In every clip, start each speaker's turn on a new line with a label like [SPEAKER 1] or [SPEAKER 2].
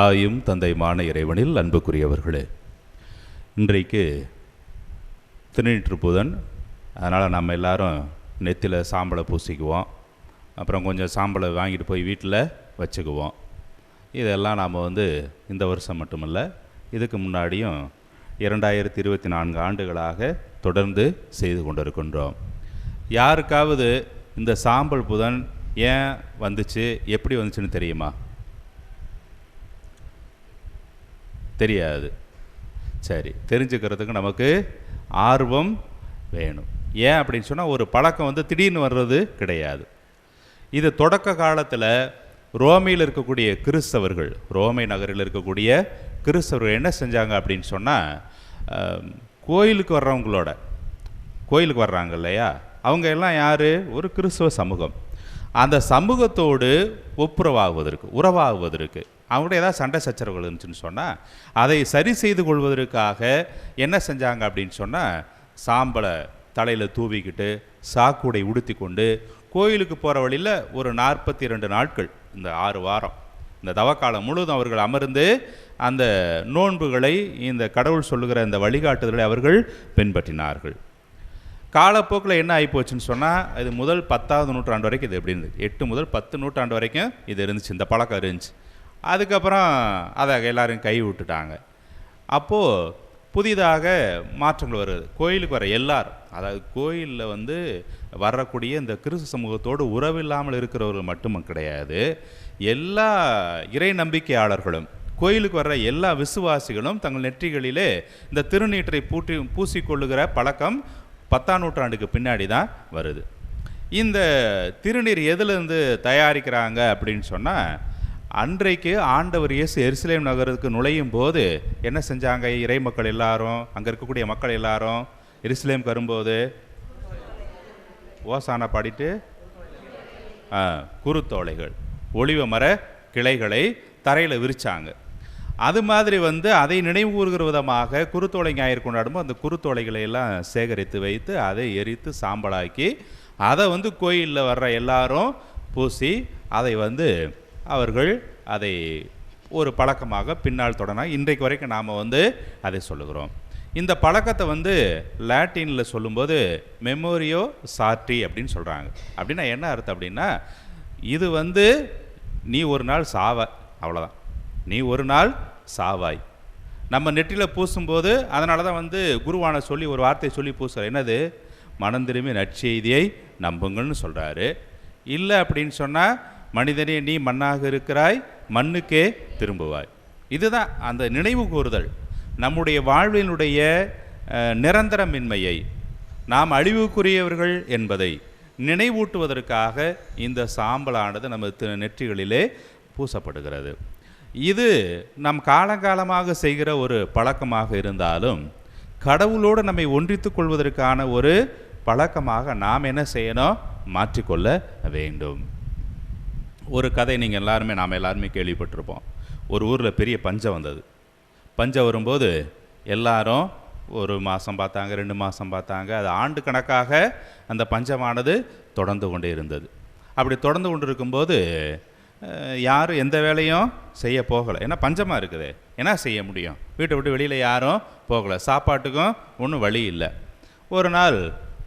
[SPEAKER 1] தாயும் தந்தையுமான இறைவனில் அன்புக்குரியவர்களே இன்றைக்கு திருநீற்று புதன் அதனால் நம்ம எல்லாரும் நெத்தியில் சாம்பலை பூசிக்குவோம். அப்புறம் கொஞ்சம் சாம்பலை வாங்கிட்டு போய் வீட்டில் வச்சுக்குவோம். இதெல்லாம் நாம் வந்து இந்த வருஷம் மட்டுமல்ல இதுக்கு முன்னாடியும் இரண்டாயிரத்தி இருபத்தி நான்கு ஆண்டுகளாக தொடர்ந்து செய்து கொண்டிருக்கின்றோம். யாருக்காவது இந்த சாம்பல் புதன் ஏன் வந்துச்சு எப்படி வந்துச்சுன்னு தெரியுமா? தெரியாது. சரி தெரிஞ்சுக்கிறதுக்கு நமக்கு ஆர்வம் வேணும். ஏன் அப்படின்னு சொன்னால் ஒரு பழக்கம் வந்து திடீர்னு வர்றது கிடையாது. இது தொடக்க காலத்தில் ரோமையில் இருக்கக்கூடிய கிறிஸ்தவர்கள் ரோமை நகரில் இருக்கக்கூடிய கிறிஸ்தவர்கள் என்ன செஞ்சாங்க அப்படின்னு சொன்னால் கோயிலுக்கு வர்றவங்களோட கோயிலுக்கு வர்றாங்க இல்லையா? அவங்க எல்லாம் யார்? ஒரு கிறிஸ்தவ சமூகம். அந்த சமூகத்தோடு ஒப்புரவாகுவதற்கு உறவாகுவதற்கு. அவங்கள்ட்ட ஏதாவது சண்டை சச்சரவுகள் இருந்துச்சுன்னு சொன்னால் அதை சரி செய்து கொள்வதற்காக என்ன செஞ்சாங்க அப்படின்னு சொன்னால் சாம்பலை தலையில் தூவிக்கிட்டு சாக்குடை உடுத்தி கொண்டு கோயிலுக்கு போகிற வழியில் ஒரு நாற்பத்தி ரெண்டு நாட்கள் இந்த ஆறு வாரம். இந்த தவக்காலம் முழுவதும் அவர்கள் அமர்ந்து அந்த நோன்புகளை இந்த கடவுள் சொல்லுகிற இந்த வழிகாட்டுதலை அவர்கள் பின்பற்றினார்கள். காலப்போக்கில் என்ன ஆகிப்போச்சுன்னு சொன்னால் இது முதல் பத்தாவது நூற்றாண்டு வரைக்கும் இது எப்படி இருந்துச்சு எட்டு முதல் பத்து நூற்றாண்டு வரைக்கும் இது இருந்துச்சு இந்த பழக்கம் இருந்துச்சு. அதுக்கப்புறம் அதை எல்லோரும் கை விட்டுட்டாங்க. அப்போது புதிதாக மாற்றங்கள் வருது. கோயிலுக்கு வர எல்லாரும் அதாவது கோயிலில் வந்து வரக்கூடிய இந்த கிறிஸ்து சமூகத்தோடு உறவில்லாமல் இருக்கிறவர்கள் மட்டும் கிடையாது. எல்லா இறை நம்பிக்கையாளர்களும் கோயிலுக்கு வர்ற எல்லா விசுவாசிகளும் தங்கள் நெற்றிகளிலே இந்த திருநீற்றை பூட்டி பூசிக்கொள்ளுகிற பழக்கம் பத்தாம் நூற்றாண்டுக்கு பின்னாடி தான் வருது. இந்த திருநீர் எதுலேருந்து தயாரிக்கிறாங்க அப்படின்னு சொன்னால் அன்றைக்கு ஆண்டவர் இயேசு எருசலேம் நகருக்கு நுழையும் போது என்ன செஞ்சாங்க? இறை மக்கள் எல்லாரும் அங்கே இருக்கக்கூடிய மக்கள் எல்லாரும் எருசலேம் வரும்போது ஓசானா பாடிட்டு குருத்தோலைகள் ஒளிவ மர கிளைகளை தரையில் விரிச்சாங்க. அது மாதிரி வந்து அதை நினைவு கூறுகிற விதமாக குருத்தோலை ஞாயிறு கொண்டாடும்போது அந்த குருத்தோலைகளை எல்லாம் சேகரித்து வைத்து அதை எரித்து சாம்பலாக்கி அதை வந்து கோயிலில் வர்ற எல்லாரும் பூசி அதை வந்து அவர்கள் அதை ஒரு பழக்கமாக பின்னால் தொடனா இன்றைக்கு வரைக்கும் நாம் வந்து அதை சொல்லுகிறோம். இந்த பழக்கத்தை வந்து லாட்டினில் சொல்லும்போது மெமோரியோ சார்டி அப்படின்னு சொல்கிறாங்க அப்படின்னா என்ன அர்த்தம் அப்படின்னா இது வந்து நீ ஒரு நாள் சாவ அவ்வளோதான் நீ ஒரு நாள் சாவாய். நம்ம நெற்றியில் பூசும்போது அதனால தான் வந்து குருவான சொல்லி ஒரு வார்த்தையை சொல்லி பூசுகிற என்னது? மனம் திரும்பி நற்செய்தியை நம்புங்கள்னு சொல்கிறாரு இல்லை அப்படின்னு சொன்னால் மனிதனே நீ மண்ணாக இருக்கிறாய் மண்ணுக்கே திரும்புவாய். இதுதான் அந்த நினைவு கூறுதல். நம்முடைய வாழ்வினுடைய நிரந்தரமின்மையை நாம் அழிவுக்குரியவர்கள் என்பதை நினைவூட்டுவதற்காக இந்த சாம்பலானது நமது நெற்றிகளிலே பூசப்படுகிறது. இது நம் காலங்காலமாக செய்கிற ஒரு பழக்கமாக இருந்தாலும் கடவுளோடு நம்மை ஒன்றித்துக் கொள்வதற்கான ஒரு பழக்கமாக நாம் என்ன செய்யணும்? மாற்றிக்கொள்ள வேண்டும். ஒரு கதை நீங்கள் எல்லாருமே நாம் எல்லாருமே கேள்விப்பட்டிருப்போம். ஒரு ஊரில் பெரிய பஞ்சம் வந்தது. பஞ்சம் வரும்போது எல்லாரும் ஒரு மாதம் பார்த்தாங்க ரெண்டு மாதம் பார்த்தாங்க. அது ஆண்டு கணக்காக அந்த பஞ்சமானது தொடர்ந்து கொண்டே இருந்தது. அப்படி தொடர்ந்து கொண்டு இருக்கும்போது யாரும் எந்த வேலையும் செய்ய போகலை. ஏன்னா பஞ்சமாக இருக்குது. என்ன செய்ய முடியும்? வீட்டை விட்டு வெளியில் யாரும் போகலை. சாப்பாட்டுக்கும் ஒன்றும் வழி இல்லை. ஒரு நாள்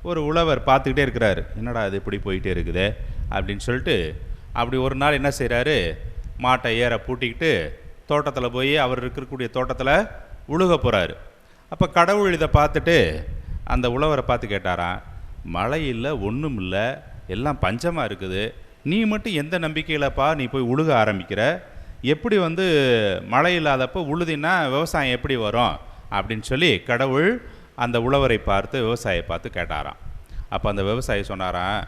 [SPEAKER 1] ஒரு உழவர் பார்த்துக்கிட்டே இருக்கிறாரு. என்னடா இது இப்படி போயிட்டே இருக்குது? அப்படின்னு சொல்லிட்டு அப்படி ஒரு நாள் என்ன செய்கிறாரு மாட்டை ஏற பூட்டிக்கிட்டு தோட்டத்தில் போய் அவர் இருக்கக்கூடிய தோட்டத்தில் உழுக போகிறாரு அப்போ கடவுள் இதை பார்த்துட்டு அந்த உழவரை பார்த்து கேட்டாராம் மழை இல்லை ஒன்றும் இல்லை எல்லாம் பஞ்சமாக இருக்குது. நீ மட்டும் எந்த நம்பிக்கையிலப்பா நீ போய் உழுக ஆரம்பிக்கிற? எப்படி வந்து மழை இல்லாதப்போ உழுதினா விவசாயம் எப்படி வரும்? அப்படின்னு சொல்லி கடவுள் அந்த உழவரை பார்த்து விவசாயியை பார்த்து கேட்டாராம். அப்போ அந்த விவசாயி சொன்னாராம்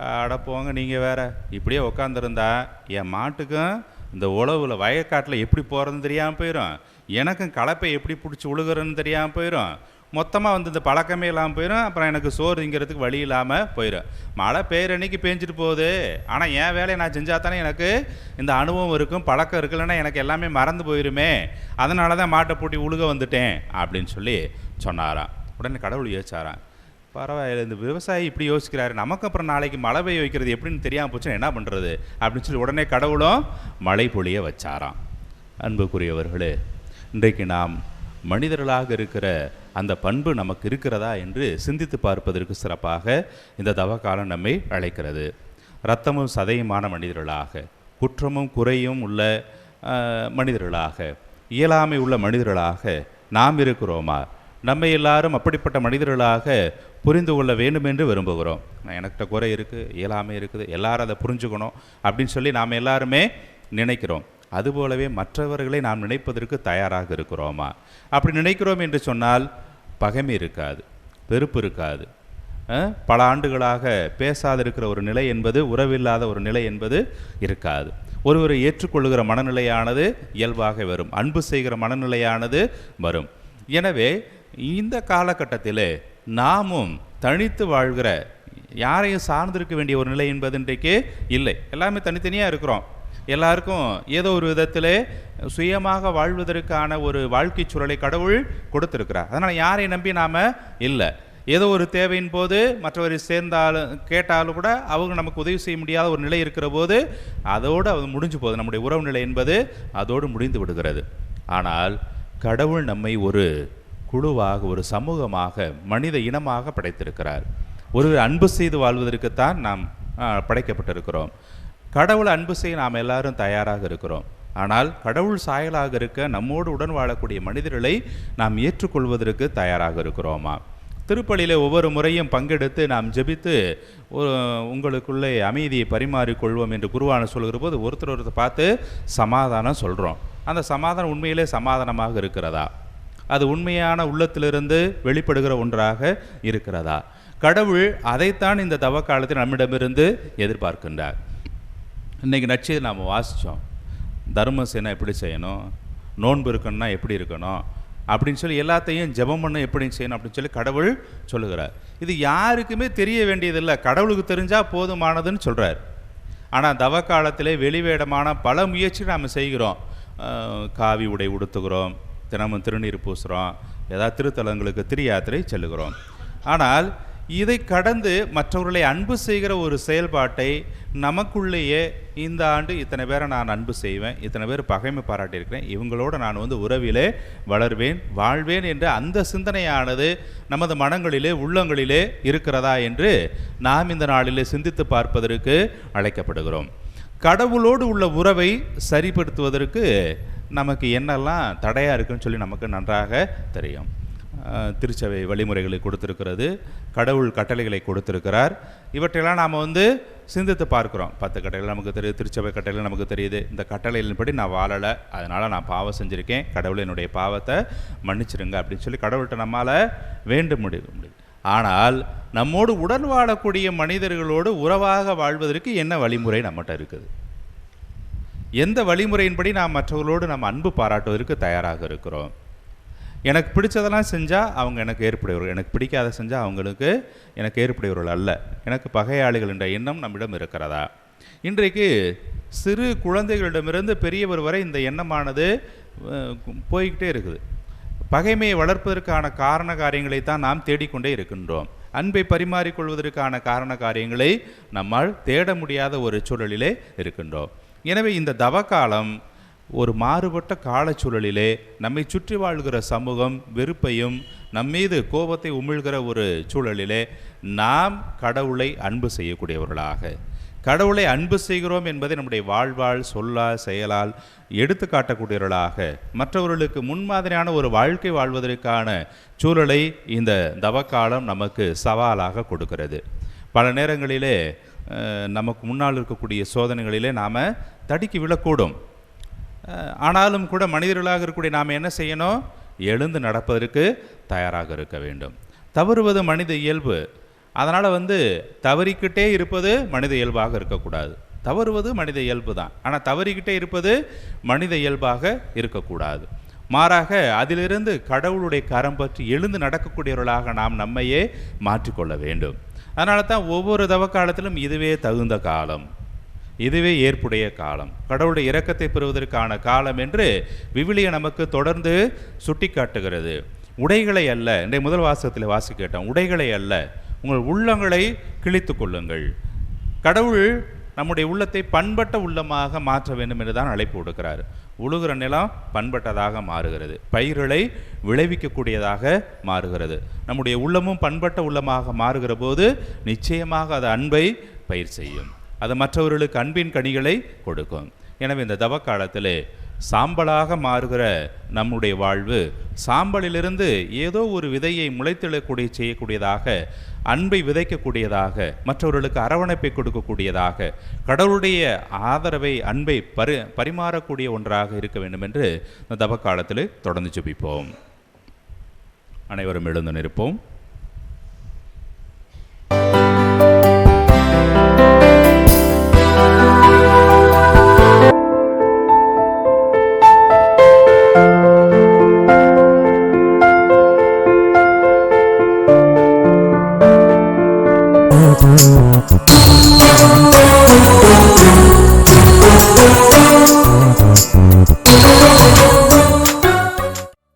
[SPEAKER 1] அட போங்க நீங்கள் வேற. இப்படியே உட்காந்துருந்தா என் மாட்டுக்கும் இந்த உழவுல வயக்காட்டில் எப்படி போகிறதுன்னு தெரியாமல் போயிடும் எனக்கும் கலப்பை எப்படி பிடிச்சி உழுகுறதுன்னு தெரியாமல் போயிடும் மொத்தமாக வந்து இந்த பழக்கமே இல்லாமல் போயிடும் அப்புறம் எனக்கு சோறு திங்கிறதுக்கு வழி இல்லாமல் போயிடும் மழை பெய்கிற அன்னைக்கு பேஞ்சிட்டு போகுது. ஆனால் என் வேலையை நான் செஞ்சால் தானே எனக்கு இந்த அனுபவம் இருக்கும் பழக்கம் இருக்குல்லன்னா எனக்கு எல்லாமே மறந்து போயிருமே. அதனால தான் மாட்டை பூட்டி உழுக வந்துட்டேன் அப்படின்னு சொல்லி சொன்னாராம். உடனே கடவுள் யோசிச்சாரான் பரவாயில்ல இந்த விவசாயி இப்படி யோசிக்கிறாரு. நமக்கு அப்புறம் நாளைக்கு மழை பெய்ய வைக்கிறது எப்படின்னு தெரியாமல் போச்சுன்னா என்ன பண்ணுறது அப்படின்னு சொல்லி உடனே கடவுளும் மழை பொழிய வச்சாராம். அன்புக்குரியவர்களே இன்றைக்கு நாம் மனிதர்களாக இருக்கிற அந்த பண்பு நமக்கு இருக்கிறதா என்று சிந்தித்து பார்ப்பதற்கு சிறப்பாக இந்த தவக்காலம் நம்மை அழைக்கிறது. இரத்தமும் சதையுமான மனிதர்களாக குற்றமும் குறையும் உள்ள மனிதர்களாக இயலாமை உள்ள மனிதர்களாக நாம் இருக்கிறோமா? நம்ம எல்லாரும் அப்படிப்பட்ட மனிதர்களாக புரிந்து கொள்ள வேண்டும் என்று விரும்புகிறோம். நான் எனக்கிட்ட குறை இருக்குது இயலாமை இருக்குது எல்லாரும் அதை புரிஞ்சுக்கணும் அப்படின்னு சொல்லி நாம் எல்லாருமே நினைக்கிறோம். அதுபோலவே மற்றவர்களை நாம் நினைப்பதற்கு தயாராக இருக்கிறோமா? அப்படி நினைக்கிறோம் என்று சொன்னால் பகைமை இருக்காது வெறுப்பு இருக்காது. பல ஆண்டுகளாக பேசாதிருக்கிற ஒரு நிலை என்பது உறவில்லாத ஒரு நிலை என்பது இருக்காது. ஒருவரை ஏற்றுக்கொள்கிற மனநிலையானது இயல்பாக வரும் அன்பு செய்கிற மனநிலையானது வரும். எனவே இந்த காலகட்டத்திலே நாமும் தனித்து வாழ்கிற யாரையும் சார்ந்திருக்க வேண்டிய ஒரு நிலை என்பது இன்றைக்கு இல்லை. எல்லாமே தனித்தனியாக இருக்கிறோம். எல்லாருக்கும் ஏதோ ஒரு விதத்தில் சுயமாக வாழ்வதற்கான ஒரு வாழ்க்கை சூழலை கடவுள் கொடுத்துருக்கிறார். அதனால் யாரை நம்பி நாம் இல்லை. ஏதோ ஒரு தேவையின் போது மற்றவரை சேர்ந்தாலும் கேட்டாலும் கூட அவங்க நமக்கு உதவி செய்ய முடியாத ஒரு நிலை இருக்கிற போது அதோடு அது முடிஞ்சு போகுது. நம்முடைய உறவு நிலை என்பது அதோடு முடிந்து விடுகிறது. ஆனால் கடவுள் நம்மை ஒரு குழுவாக ஒரு சமூகமாக மனித இனமாக படைத்திருக்கிறார். ஒரு அன்பு செய்து வாழ்வதற்குத்தான் நாம் படைக்கப்பட்டிருக்கிறோம். கடவுளை அன்பு செய்ய நாம் எல்லாரும் தயாராக இருக்கிறோம். ஆனால் கடவுள் சாயலாக இருக்க நம்மோடு உடன் வாழக்கூடிய மனிதர்களை நாம் ஏற்றுக்கொள்வதற்கு தயாராக இருக்கிறோமா? திருப்பலியில் ஒவ்வொரு முறையும் பங்கெடுத்து நாம் ஜெபித்து உங்களுக்குள்ளே அமைதியை பரிமாறிக்கொள்வோம் என்று குருவான சொல்கிற போது ஒருத்தர் ஒருத்தர் பார்த்து சமாதானம் சொல்கிறோம் அந்த சமாதானம் உண்மையிலே சமாதானமாக இருக்கிறதா? அது உண்மையான உள்ளத்திலிருந்து வெளிப்படுகிற ஒன்றாக இருக்கிறதா? கடவுள் அதைத்தான் இந்த தவ காலத்தில் நம்மிடமிருந்து எதிர்பார்க்கின்றார். இன்றைக்கி நச்சு நாம் வாசித்தோம் தர்மம் செய்யணும் எப்படி செய்யணும்? நோன்பு இருக்கணும்னா எப்படி இருக்கணும்? அப்படின்னு சொல்லி எல்லாத்தையும் ஜெபம் பண்ண எப்படி செய்யணும் அப்படின்னு சொல்லி கடவுள் சொல்லுகிறார். இது யாருக்குமே தெரிய வேண்டியதில்லை. கடவுளுக்கு தெரிஞ்சால் போதுமானதுன்னு சொல்கிறார் ஆனால் தவ காலத்திலே வெளிவேடமான பல முயற்சி நாம் செய்கிறோம். காவி உடை உடுத்துகிறோம். தினமும் திருநீர் பூசுகிறோம் ஏதாவது திருத்தலங்களுக்கு திரியாத்திரை செல்லுகிறோம். ஆனால் இதை கடந்து மற்றவர்களை அன்பு செய்கிற ஒரு செயல்பாட்டை நமக்குள்ளேயே இந்த ஆண்டு இத்தனை பேரை நான் அன்பு செய்வேன் இத்தனை பேர் பகைமை பாராட்டியிருக்கிறேன் இவங்களோட நான் வந்து உறவிலே வளர்வேன் வாழ்வேன் என்ற அந்த சிந்தனையானது நமது மனங்களிலே உள்ளங்களிலே இருக்கிறதா என்று நாம் இந்த நாளிலே சிந்தித்து பார்ப்பதற்கு அழைக்கப்படுகிறோம். கடவுளோடு உள்ள உறவை சரிப்படுத்துவதற்கு நமக்கு என்னெல்லாம் தடையாக இருக்குன்னு சொல்லி நமக்கு நன்றாக தெரியும். திருச்சபை வழிமுறைகளை கொடுத்துருக்கிறது கடவுள் கட்டளைகளை கொடுத்துருக்கிறார். இவற்றையெல்லாம் நாம் வந்து சிந்தித்து பார்க்குறோம். பத்து கட்டளை நமக்கு தெரியுது திருச்சபை கட்டளை நமக்கு தெரியுது. இந்த கட்டளையின்படி நான் வாழலை அதனால் நான் பாவம் செஞ்சுருக்கேன். கடவுள் என்னுடைய பாவத்தை மன்னிச்சிருங்க அப்படின்னு சொல்லி கடவுள்கிட்ட நம்மால் வேண்டு முடிவு முடியும் ஆனால் நம்மோடு உடன் வாழக்கூடிய மனிதர்களோடு உறவாக வாழ்வதற்கு என்ன வழிமுறை நம்மகிட்ட இருக்குது? எந்த வழிமுறையின்படி நாம் மற்றவர்களோடு நாம் அன்பு பாராட்டுவதற்கு தயாராக இருக்கிறோம். எனக்கு பிடிச்சதெல்லாம் செஞ்சால் அவங்க எனக்கு ஏற்புடையவர்கள் எனக்கு பிடிக்காத செஞ்சால் அவங்களுக்கு எனக்கு ஏற்புடையவர்கள் அல்ல. எனக்கு பகையாளிகள் என்ற எண்ணம் நம்மிடம் இருக்கிறதா? இன்றைக்கு சிறு குழந்தைகளிடமிருந்து பெரியவர் வரை இந்த எண்ணமானது போய்கிட்டே இருக்குது. பகைமையை வளர்ப்பதற்கான காரண காரியங்களை தான் நாம் தேடிக்கொண்டே இருக்கின்றோம். அன்பை பரிமாறிக்கொள்வதற்கான காரண காரியங்களை நம்மால் தேட முடியாத ஒரு சூழலிலே இருக்கின்றோம். எனவே இந்த தவக்காலம் ஒரு மாறுபட்ட காலச்சூழலிலே நம்மை சுற்றி வாழ்கிற சமூகம் வெறுப்பையும் நம்மீது கோபத்தை உமிழ்கிற ஒரு சூழலிலே நாம் கடவுளை அன்பு செய்யக்கூடியவர்களாக. கடவுளை அன்பு செய்கிறோம் என்பதை நம்முடைய வாழ்வால் சொல்லால் செயலால் எடுத்து காட்டக்கூடியவர்களாக. மற்றவர்களுக்கு முன்மாதிரியான ஒரு வாழ்க்கை வாழ்வதற்கான சூழலை இந்த தவக்காலம் நமக்கு சவாலாக கொடுக்கிறது. பல நேரங்களிலே நமக்கு முன்னால் இருக்கக்கூடிய சோதனைகளிலே நாம் தடுக்கி விழக்கூடும். ஆனாலும் கூட மனிதர்களாக இருக்கக்கூடிய நாம் என்ன செய்யணும்? எழுந்து நடப்பதற்கு தயாராக இருக்க வேண்டும். தவறுவது மனித இயல்பு. அதனால் வந்து தவறிக்கிட்டே இருப்பது மனித இயல்பாக இருக்கக்கூடாது. தவறுவது மனித இயல்பு தான். ஆனால் தவறிக்கிட்டே இருப்பது மனித இயல்பாக இருக்கக்கூடாது. மாறாக அதிலிருந்து கடவுளுடைய கரம் பற்றி எழுந்து நடக்கக்கூடியவர்களாக நாம் நம்மையே மாற்றிக்கொள்ள வேண்டும். அதனால தான் ஒவ்வொரு தவக்காலத்திலும் இதுவே தகுந்த காலம். இதுவே ஏற்புடைய காலம். கடவுளுடைய இரக்கத்தை பெறுவதற்கான காலம் என்று விவிலிய நமக்கு தொடர்ந்து சுட்டிக்காட்டுகிறது. உடைகளை அல்ல இன்றைய முதல் வாசகத்தில் வாசி கேட்டோம் உடைகளை அல்ல உங்கள் உள்ளங்களை கிழித்து கொள்ளுங்கள். கடவுள் நம்முடைய உள்ளத்தை பண்பட்ட உள்ளமாக மாற்ற வேண்டும் என்று தான் அழைப்பு கொடுக்கிறார் உழுகிற நிலம் பண்பட்டதாக மாறுகிறது. பயிர்களை விளைவிக்கக்கூடியதாக மாறுகிறது. நம்முடைய உள்ளமும் பண்பட்ட உள்ளமாக மாறுகிற போது நிச்சயமாக அது அன்பை பயிர் செய்யும். அது மற்றவர்களுக்கு அன்பின் கனிகளை கொடுக்கும். எனவே இந்த தவ சாம்பலாக மாறுகிற நம்முடைய வாழ்வு சாம்பலிலிருந்து ஏதோ ஒரு விதையை முளைத்தெழக்கூடிய செய்யக்கூடியதாக அன்பை விதைக்கக்கூடியதாக மற்றவர்களுக்கு அரவணைப்பை கொடுக்கக்கூடியதாக கடவுளுடைய ஆதரவை அன்பை பரி பரிமாறக்கூடிய ஒன்றாக இருக்க வேண்டும் என்று இந்த தப காலத்தில் தொடர்ந்து சுபிப்போம் அனைவரும் எழுந்து நிற்போம்.